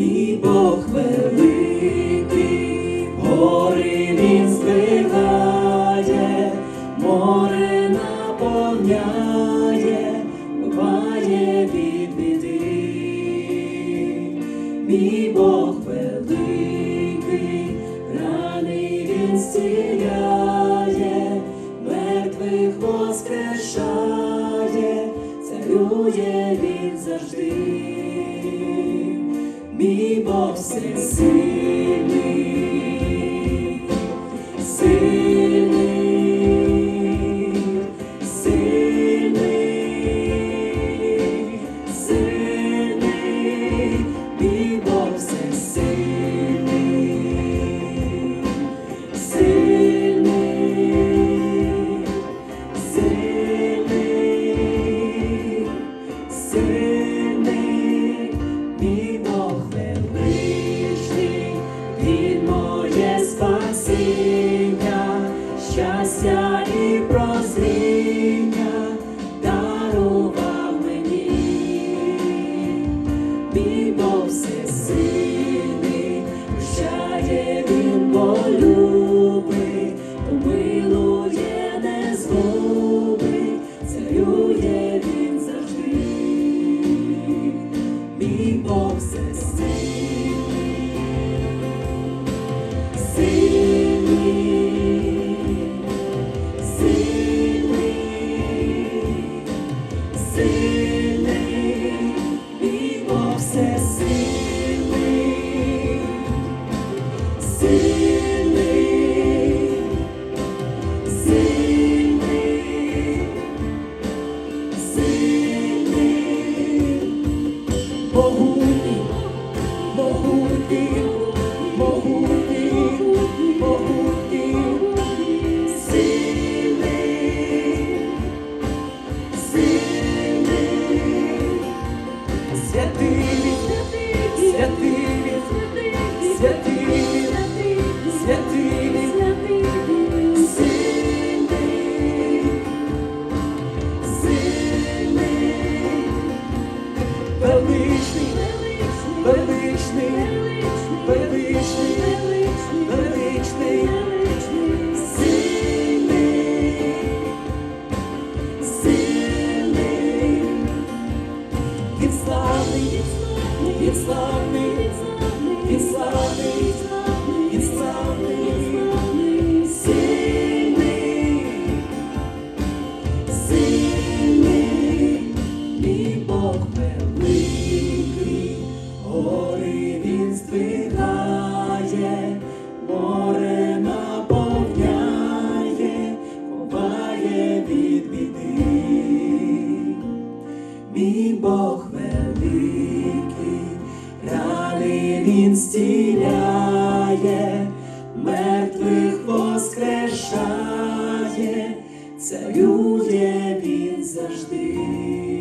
і Бог великий, гори він стигає, море наповняє, буває від біди. мій Бог великий, раний він зціляє, мертвих воскрешає, царює він завжди. ser. Boguni, Boguni, Величний від біди, мій Бог великий, рани він стіляє, мертвих воскрешає, царює він завжди.